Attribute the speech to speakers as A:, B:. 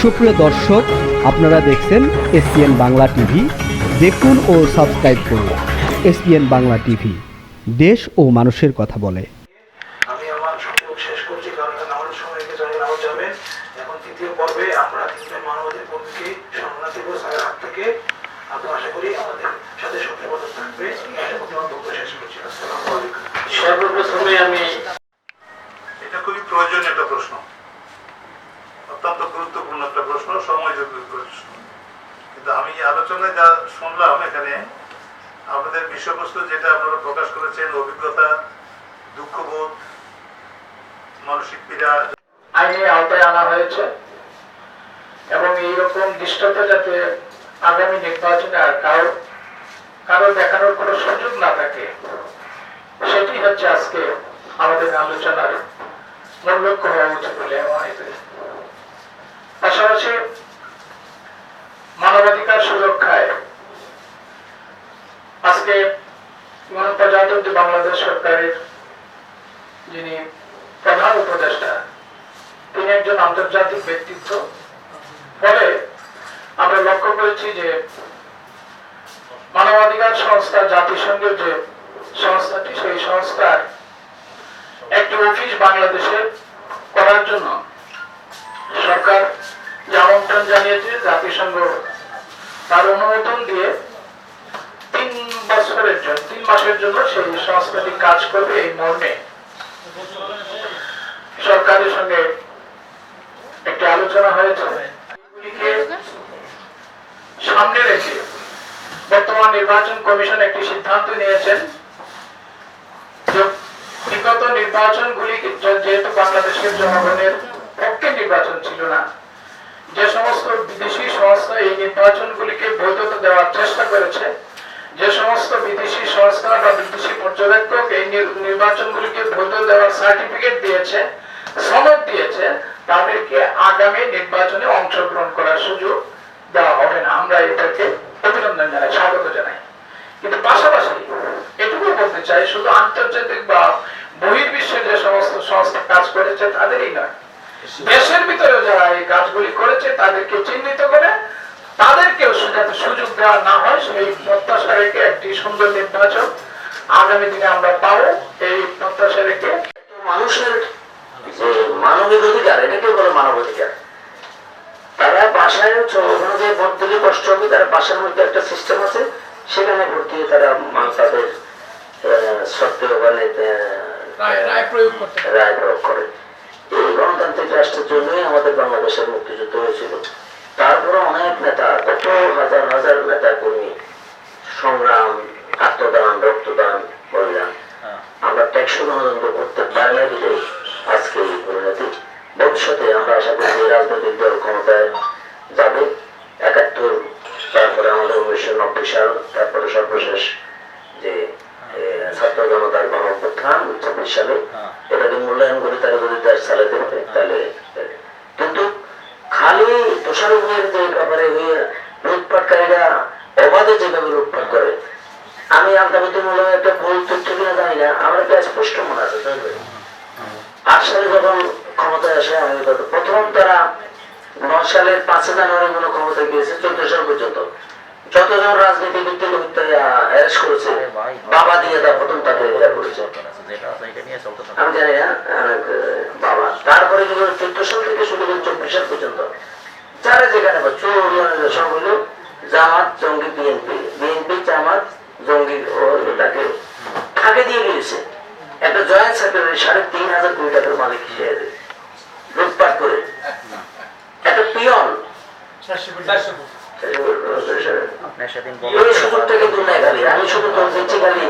A: সুপ্রিয় দর্শক আপনারা দেখছেন এসপিএন বাংলা টিভি। দেখুন ও সাবস্ক্রাইব করুন এসপিএন বাংলা টিভি। দেশ ও মানুষের কথা বলে।
B: আমি আমার সংযোগ শেষ করছি কারণ নামাজের সময় রেখে চলে নামাজ যাবে। এখন তৃতীয় পর্বে আমরা তিনজন মানবাধিক কর্মীকে সম্মান দিব স্যারের হাত থেকে আপনার আশা করি আমাদের সাথে সক্রিয়তা থাকবে। আশা করি আমার বক্তব্য শেষ করছি। আসসালামু আলাইকুম।
C: সর্বপ্রথমে আমি
D: আলোচনায় যা শুনলাম এখানে, আপনাদের বিষয়বস্তু যেটা আপনারা প্রকাশ করেছেন, অভিজ্ঞতা, দুঃখবোধ, মানসিক পীড়া,
C: আইনের আওতায় আনা হয়েছে। এবং এইরকম দৃষ্টতা যাতে আগামী নির্বাচনে আর কারও কারও দেখানোর কোনো সুযোগ না থাকে, সেটি হচ্ছে আজকে আমাদের আলোচনার মূল লক্ষ্য হওয়া উচিত বলে আমার পাশাপাশি মানবাধিকার সুরক্ষায়। আজকে গণপ্রজাতন্ত্রী বাংলাদেশ সরকারের যিনি প্রধান উপদেষ্টা, তিনি একজন আন্তর্জাতিক ব্যক্তিত্ব। ফলে আমরা লক্ষ্য করেছি যে মানবাধিকার সংস্থা জাতিসংঘের যে সংস্থাটি, সেই সংস্থার একটি অফিস বাংলাদেশে করার জন্য সরকার যে আমন্ত্রণ জানিয়েছে, জাতিসংঘ তার অনুমোদন দিয়ে তিন বছরের জন্য, তিন মাসের জন্য সেই সংস্থাটি কাজ করবে এই মর্মে। সরকারের সঙ্গে একটি আলোচনা হয়েছে। সামনে রেখে বর্তমান নির্বাচন কমিশন একটি সিদ্ধান্ত নিয়েছেন বিগত নির্বাচনগুলি যেহেতু বাংলাদেশের জনগণের পক্ষে নির্বাচন ছিল না, যে সমস্ত বিদেশি সংস্থা এই নির্বাচনগুলিকে দেওয়ার চেষ্টা করেছে। যে সমস্ত বিদেশি সংস্থা বা বিদেশি পর্যবেক্ষক এই নির- নির্বাচনগুলিকে বৈধ দেওয়ার সার্টিফিকেট দিয়েছে, সনদ দিয়েছে, তাদেরকে আগামী নির্বাচনে অংশগ্রহণ করার সুযোগ দেওয়া হবে না। আমরা এটাকে অভিনন্দন জানাই, স্বাগত জানাই। কিন্তু পাশাপাশি এটুকু বলতে চাই, শুধু আন্তর্জাতিক বা বহির্বিশ্বে যে সমস্ত সংস্থা কাজ করেছে, তাদেরই নয়। দেশের ভিতরে যারা এই কাজগুলি করেছে, তাদেরকে চিহ্নিত করে তাদেরকেও যাতে সুযোগ দেওয়া না হয় সেই প্রত্যাশা রেখে একটি সুন্দর নির্বাচন আগামী দিনে আমরা পাবো। এই প্রত্যাশা রেখে
E: মানুষের যে মানবিক অধিকার এটাকে বলে মানব অধিকার। তারা বাসায় ওখানে যে ভোট দিলে কষ্ট হবে তারা বাসার মধ্যে একটা সিস্টেম আছে সেখানে ভোট দিয়ে তারা তাদের আহ, সত্য ওখানে রায় প্রয়োগ করে। এই গণতান্ত্রিক রাষ্ট্রের জন্যই আমাদের বাংলাদেশের মুক্তিযুদ্ধ হয়েছিল গণতন্ত্র করতে পারি না আজকে এই পরিণতি ভবিষ্যতে আমরা আশা করি রাজনৈতিক দল ক্ষমতায় যাবে। একাত্তর তারপরে আমাদের উনিশশো নব্বই সাল তারপরে সর্বশেষ যে ছাত্র জনতার গণপ্রত্থান চব্বিশ সালে। এটাকে মূল্যায়ন করে তারা যদি দেশ চালাতে পারে তাহলে কিন্তু খালি দোষারোপের যে ব্যাপারে হয়ে লুটপাটকারীরা অবাধে যেভাবে লুটপাট করে আমি আলতাবাদী মনে হয় একটা ভুল জানি না আমার একটা স্পষ্ট মনে আছে সালে যখন ক্ষমতায় আসে প্রথম তারা নয় সালের পাঁচে জানুয়ারি ক্ষমতায় গিয়েছে, চোদ্দ সাল পর্যন্ত। যতজন রাজনীতিবিদকে অ্যারেস্ট করেছে, বাবা দিয়ে দেওয়া প্রথম তাকে আমি জানি না বাবা। তারপরে চোদ্দ সাল থেকে শুরু করে চব্বিশ সাল পর্যন্ত। যারা যেখানে সব জামাত, জঙ্গি, বিএনপি। বিএনপি, জামাত, জঙ্গি ও তাকে ফাঁকে দিয়ে গিয়েছে একটা জয়েন্ট সেক্রেটারি সাড়ে তিন হাজার কোটি টাকার মালিক হিসেবে লুটপাট করে। একটা পিয়ন। আমি শুধু তোর দিচ্ছি খালি